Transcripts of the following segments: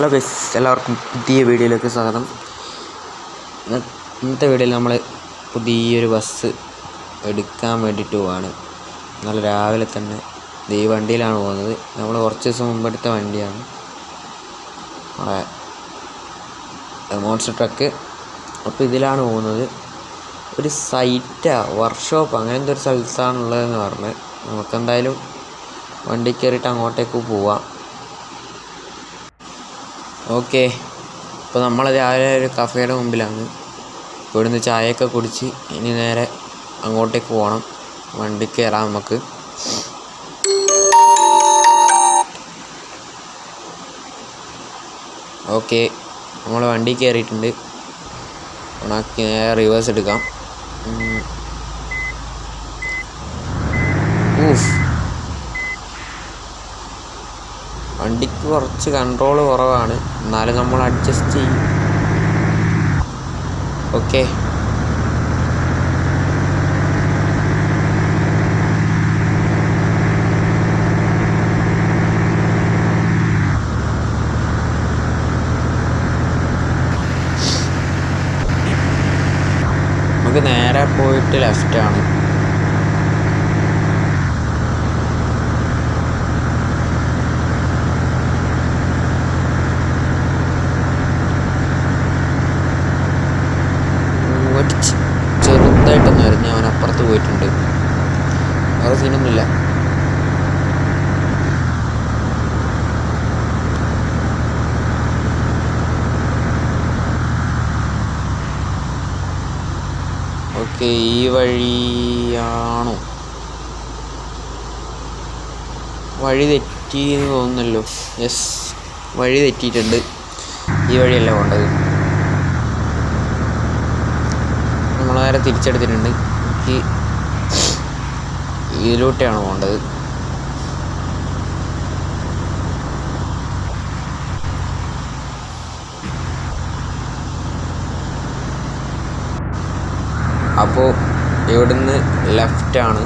Hello guys എല്ലാവർക്കും പുതിയ വീഡിയോയിലേക്ക് സ്വാഗതം. ഇന്നത്തെ വീഡിയോയിൽ നമ്മൾ പുതിയൊരു ബസ് എടുക്കാൻ വേണ്ടിയിട്ട് പോവാണ്. നല്ല രാവിലെ തന്നെ ഈ വണ്ടിയിലാണ് പോകുന്നത്. നമ്മൾ കുറച്ച് ദിവസം മുമ്പ് എടുത്ത വണ്ടിയാണ്. നമ്മുടെ മോൺസ്റ്റർ ട്രക്ക് അപ്പോൾ ഇതിലാണ് പോകുന്നത്. ഒരു സൈറ്റാ വർക്ക്ഷോപ്പ് അങ്ങനത്തെ ഒരു സ്ഥലത്താണുള്ളതെന്ന് പറഞ്ഞ്. നമുക്കെന്തായാലും വണ്ടി കയറിയിട്ട് അങ്ങോട്ടേക്ക് പോവാം. ഓക്കെ. ഇപ്പോൾ നമ്മൾ രാവിലെ ഒരു കഫേയുടെ മുമ്പിലാണ്. ഇവിടുന്ന് ചായയൊക്കെ കുടിച്ച് ഇനി നേരെ അങ്ങോട്ടേക്ക് പോകണം വണ്ടി കയറാം നമുക്ക്. ഓക്കെ. നമ്മൾ വണ്ടി കയറിയിട്ടുണ്ട് ഉണക്കി നേരെ റിവേഴ്സ് എടുക്കാം. ഊഫ് വണ്ടിക്ക് കുറച്ച് കൺട്രോൾ കുറവാണ്. എന്നാലും നമ്മൾ അഡ്ജസ്റ്റ് ചെയ്യും. ഓക്കെ നമുക്ക് നേരെ പോയിട്ട് ലെഫ്റ്റാണ് ഓക്കെ ഈ വഴിയാണോ. വഴി തെറ്റി എന്ന് തോന്നുന്നല്ലോ. യെസ് വഴി തെറ്റിയിട്ടുണ്ട്. ഈ വഴിയല്ല പോണ്ടത്. നമ്മൾ നേരെ തിരിച്ചെടുത്തിട്ടുണ്ട്. എനിക്ക് ഇതിലൂടെയാണ് പോകേണ്ടത് അപ്പോൾ ഇവിടുന്ന് ആണ്.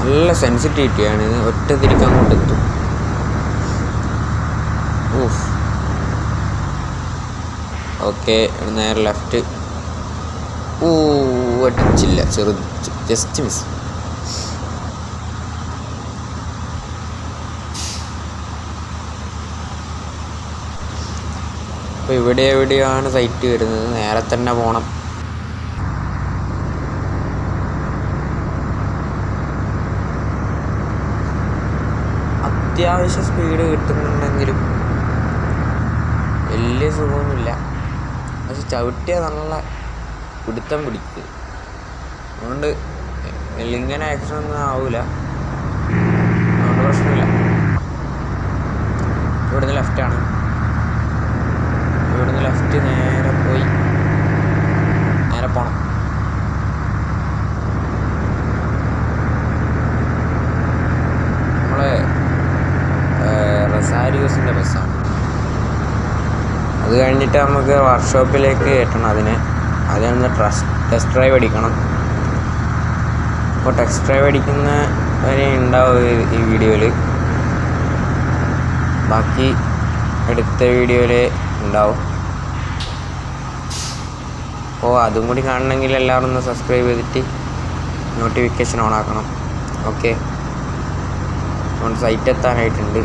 നല്ല സെൻസിറ്റിവിറ്റിയാണ് ഒറ്റ തിരിക്കാൻ എത്തും. ഊഫ് ഓക്കെ നേരെ ലെഫ്റ്റ് ഊ അടിച്ചില്ല ചെറു ജസ്റ്റ് മിസ് അപ്പോൾ ഇവിടെ എവിടെയാണ് സൈറ്റ് വരുന്നത്? നേരെ തന്നെ പോകണം അത്യാവശ്യം സ്പീഡ് കിട്ടുന്നുണ്ടെങ്കിലും വലിയ സുഖമൊന്നുമില്ല. പക്ഷെ ചവിട്ടിയാൽ നല്ല പിടുത്തം പിടിക്കും. അതുകൊണ്ട് ഇങ്ങനെ ആക്സിഡന്റ് ഒന്നും ആവില്ല അതുകൊണ്ട് പ്രശ്നമില്ല. ഇവിടുന്ന് ലെഫ്റ്റാണ് ഇവിടുന്ന് ലെഫ്റ്റ് നേരെ പോയി. നേരെ പോണം. നമ്മളെ റസാരിയോസിന്റെ ബസ്സാണ്. അത് കഴിഞ്ഞിട്ട് നമുക്ക് വർക്ക്ഷോപ്പിലേക്ക് കയറ്റണം അതിന്. അതിനൊന്ന് ട്രസ്റ്റ് ടെസ്റ്റ് ഡ്രൈവ് അടിക്കണം. അപ്പോൾ ടെസ്റ്റ് ഡ്രൈവ് അടിക്കുന്ന വരെ ഉണ്ടാവും ഈ വീഡിയോയിൽ ബാക്കി അടുത്ത വീഡിയോയിൽ ഉണ്ടാവും. അപ്പോൾ അതും കൂടി കാണണമെങ്കിൽ എല്ലാവരും ഒന്ന് സബ്സ്ക്രൈബ് ചെയ്തിട്ട് നോട്ടിഫിക്കേഷൻ ഓൺ ആക്കണം. ഓക്കെ സൈറ്റ് എത്താനായിട്ടുണ്ട്.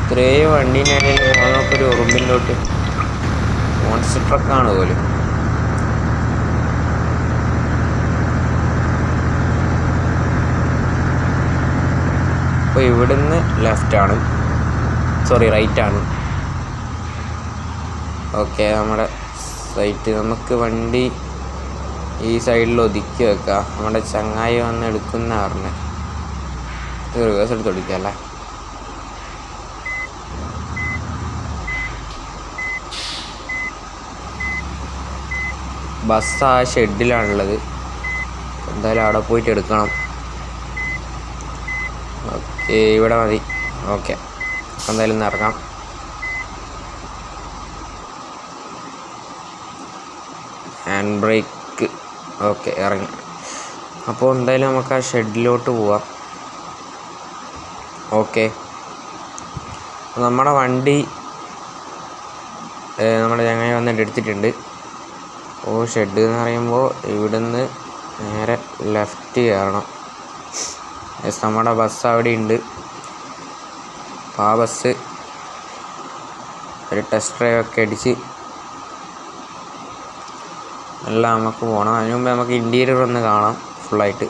ഇത്രയും വണ്ടീന്റെ ഇടയിൽ ഒരു ഉറുമ്പിലോട്ട് മോൺസ്റ്റർ ട്രക്കാണ് പോലും. അപ്പോൾ ഇവിടുന്ന് ആണ് സോറി റൈറ്റ് ആണ്. ഓക്കെ നമ്മുടെ സൈറ്റ് നമുക്ക് വണ്ടി ഈ സൈഡിൽ ഒതുക്കി വെക്കാം. നമ്മുടെ ചങ്ങായി വന്ന് എടുക്കുന്ന പറഞ്ഞ് റിവേഴ്സ് എടുത്ത് ഒടിക്കുക അല്ലേ? ബസ് ആ ഷെഡിലാണുള്ളത് എന്തായാലും അവിടെ പോയിട്ട് എടുക്കണം. ഇവിടെ മതി. ഓക്കെ. എന്തായാലും ഇറങ്ങാം. Hand brake. ഓക്കെ ഇറങ്ങി. അപ്പോൾ എന്തായാലും നമുക്ക് ആ ഷെഡിലോട്ട് പോവാം. ഓക്കെ. നമ്മുടെ വണ്ടി നമ്മുടെ ചങ്ങായി വന്നിട്ട് എടുത്തിട്ടുണ്ട്. ഓ ഷെഡ് എന്ന് പറയുമ്പോൾ ഇവിടുന്ന് നേരെ ലെഫ്റ്റ് കയറണം. യെസ് നമ്മുടെ ബസ് അവിടെ ഉണ്ട് അപ്പോൾ ആ ബസ് ഒരു ടെസ്റ്റ് ഡ്രൈവ് ഒക്കെ അടിച്ച് എല്ലാം നമുക്ക് പോകണം അതിന് മുമ്പ് നമുക്ക് ഇന്റീരിയർ ഒന്ന് കാണാം ഫുള്ളായിട്ട്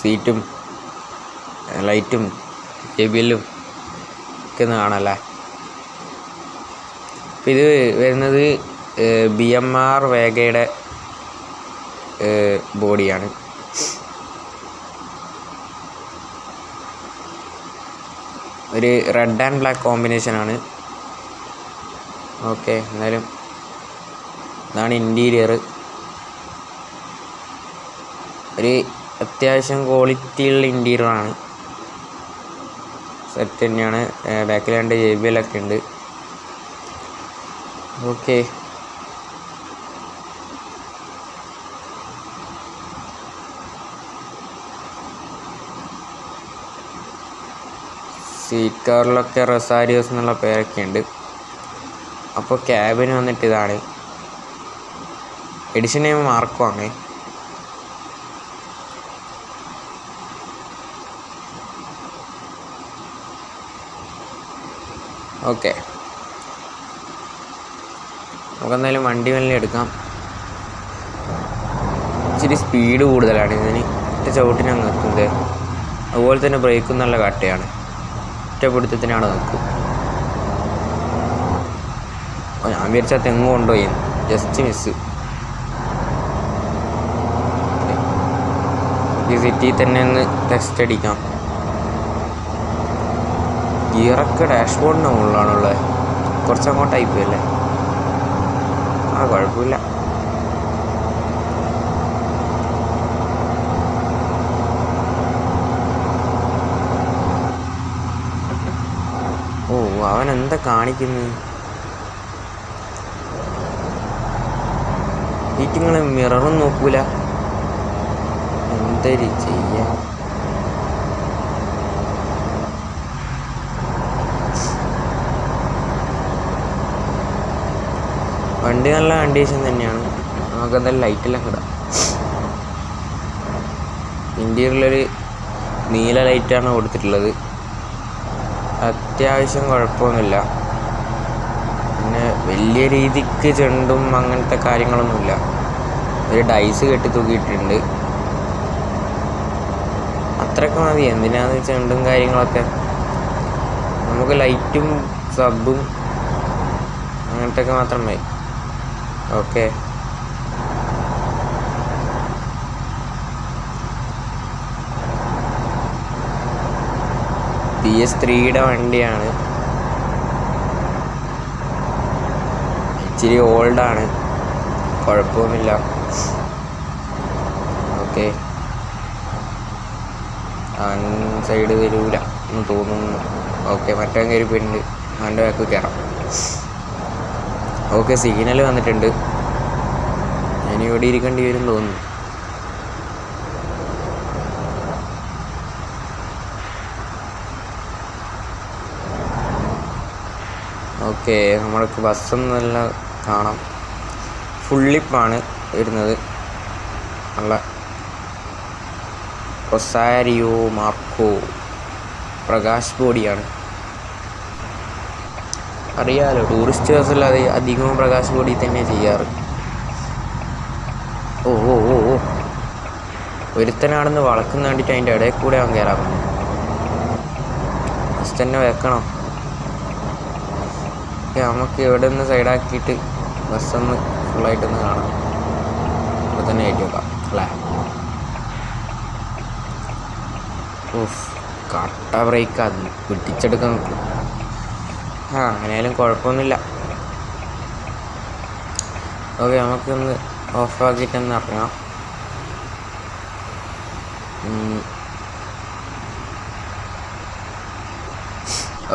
സീറ്റും ലൈറ്റും ടേബിളും ഒക്കെ ഒന്ന് കാണാമല്ലേ അപ്പം ഇത് വരുന്നത് ബി എം ആർ വേഗയുടെ ബോഡിയാണ് ഒരു റെഡ് ആൻഡ് ബ്ലാക്ക് കോമ്പിനേഷനാണ് ഓക്കെ എന്തായാലും ഇതാണ് ഇന്റീരിയർ ഒരു അത്യാവശ്യം ക്വാളിറ്റിയുള്ള ഇന്റീരിയറാണ് സെറ്റ് തന്നെയാണ്. ബാക്കിൽ രണ്ട് ജെ ബി എല്ലൊക്കെ ഉണ്ട്. ഓക്കെ സീറ്റ് കവറിലൊക്കെ റൊസാരിയോസ് എന്നുള്ള പേരൊക്കെ ഉണ്ട് അപ്പോൾ ക്യാബിന് വന്നിട്ട് ഇതാണ്. എഡിഷൻ നെയിം മാർക്കോ ആണ് ഓക്കെ. നമുക്കെന്തായാലും വണ്ടി മെല്ലെ എടുക്കാം. ഇച്ചിരി സ്പീഡ് കൂടുതലാണ് ഇതിന്. ഒറ്റ ചവിട്ടിനെ എത്തുന്നത് അതുപോലെ തന്നെ ബ്രേക്കും നല്ല കട്ടയാണ് ഒറ്റ പിടുത്തത്തിനാണ് നിൽക്കും ഞാൻ വിചാരിച്ച തെങ്ങ് കൊണ്ടുപോയി. ജസ്റ്റ് മിസ് ഈ സിറ്റിയിൽ തന്നെ ഒന്ന് ടെക്സ്റ്റ് അടിക്കാം. ഗിയറൊക്കെ ഡാഷ്ബോർഡിന്റെ മുകളിലാണുള്ളത്. കുറച്ചങ്ങോട്ടായി പോയല്ലേ ആ കുഴപ്പമില്ല ഓ അവൻ എന്താ കാണിക്കുന്നു? ഈറ്റിങ്ങൾ മിററും നോക്കൂല. എന്തൊരു ചെയ്യാ? വണ്ടി നല്ല കണ്ടീഷൻ തന്നെയാണ്. നമുക്ക് എന്തായാലും ലൈറ്റെല്ലാം കിടാം. ഇന്റീരിയറിലൊരു നീല ലൈറ്റാണ് കൊടുത്തിട്ടുള്ളത്. അത്യാവശ്യം കുഴപ്പമൊന്നുമില്ല. പിന്നെ വലിയ രീതിക്ക് ചെണ്ടും അങ്ങനത്തെ കാര്യങ്ങളൊന്നുമില്ല. ഒരു ഡൈസ് കെട്ടി തൂക്കിയിട്ടുണ്ട്. അത്രയൊക്കെ മതി. എന്തിനാന്ന് ചെണ്ടും കാര്യങ്ങളൊക്കെ. നമുക്ക് ലൈറ്റും സബും അങ്ങനത്തെ ഒക്കെ മാത്രം മതി. ഓക്കെ പി എസ് ത്രീയുടെ വണ്ടിയാണ്. ഇച്ചിരി ഓൾഡാണ്. കുഴപ്പമൊന്നുമില്ല ഓക്കെ. സൈഡ് വരൂല എന്ന് തോന്നുന്നു. ഓക്കെ മറ്റേ കയറി പോയിട്ടുണ്ട് അവന്റെ ബാക്ക് കയറാം ഓക്കെ സിഗ്നൽ വന്നിട്ടുണ്ട്. ഇനി ഇവിടെ ഇരിക്കേണ്ടി വരും തോന്നുന്നു. ഓക്കെ നമ്മൾക്ക് ബസ്സൊന്നുമല്ല കാണാം. ഫുള്ളിപ്പാണ് വരുന്നത്. നല്ല റൊസാരിയോ മാർക്കോ പ്രകാശ് ബോഡിയാണ്. അറിയാലോ ടൂറിസ്റ്റ് ബസ്സിൽ അത് അധികവും പ്രകാശ് ബോഡി തന്നെ ചെയ്യാറ്. ഓ ഓ ഓ ഓ. ഒരുത്തനാണെന്ന് വളക്കുന്ന വേണ്ടിയിട്ട് അതിന്റെ ഇടയിൽ കൂടെ അവൻ കയറാൻ തന്നെ വെക്കണം ഓക്കെ നമുക്ക് ഇവിടെ നിന്ന് സൈഡാക്കിയിട്ട് ബസ്സൊന്ന് ഫുള്ളായിട്ടൊന്ന് കാണാം. ഇവിടെ തന്നെ കയറ്റി വെക്കാം അല്ലേ? കട്ട ബ്രേക്ക് അത് പിടിച്ചെടുക്കാൻ നോക്കും ആ അങ്ങനെയാലും കുഴപ്പമൊന്നുമില്ല. ഓക്കെ നമുക്കൊന്ന് ഓഫാക്കിയിട്ടൊന്ന് ഇറങ്ങാം.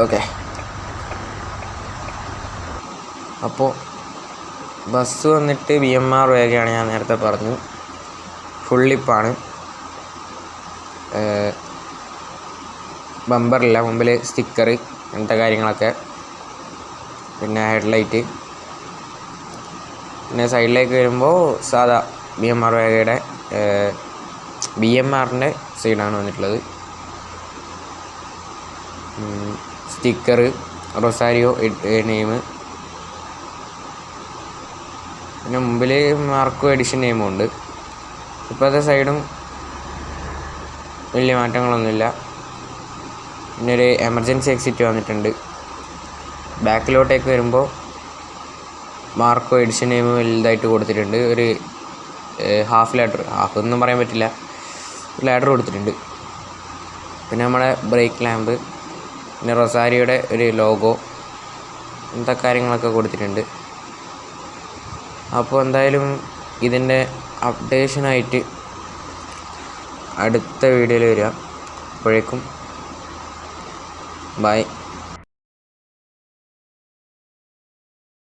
ഓക്കെ. അപ്പോൾ ബസ് വന്നിട്ട് ബി എം ആർ വേഗയാണ് ഞാൻ നേരത്തെ പറഞ്ഞു. ഫുള്ളിപ്പാണ്. ബമ്പറില്ല മുമ്പിൽ സ്റ്റിക്കർ അങ്ങനത്തെ കാര്യങ്ങളൊക്കെ. പിന്നെ ഹെഡ്ലൈറ്റ്. പിന്നെ സൈഡിലേക്ക് വരുമ്പോൾ സാധാ ബി എം ആർ വേഗയുടെ ബി എം ആറിന്റെ സൈഡാണ് വന്നിട്ടുള്ളത്. Sticker Rosario name. പിന്നെ മുമ്പിൽ മാർക്കോ എഡിഷൻ നെയിമും ഉണ്ട് ഇപ്പോഴത്തെ സൈഡും വലിയ മാറ്റങ്ങളൊന്നുമില്ല. പിന്നെ ഒരു എമർജൻസി എക്സിറ്റ് വന്നിട്ടുണ്ട്. ബാക്കിലോട്ടേക്ക് വരുമ്പോൾ മാർക്കോ എഡിഷൻ നെയിം വലുതായിട്ട് കൊടുത്തിട്ടുണ്ട്. ഒരു ഹാഫ് ലാഡർ ഹാഫ് ഒന്നും പറയാൻ പറ്റില്ല. ലാഡർ കൊടുത്തിട്ടുണ്ട്. പിന്നെ നമ്മുടെ ബ്രേക്ക് ലാമ്പ് പിന്നെ റൊസാരിയുടെ ഒരു ലോഗോ ഇങ്ങനത്തെ കാര്യങ്ങളൊക്കെ കൊടുത്തിട്ടുണ്ട്. അപ്പോൾ എന്തായാലും ഇതിന്റെ അപ്ഡേഷനായിട്ട് അടുത്ത വീഡിയോയിൽ വരിക. അപ്പോഴേക്കും ബൈ.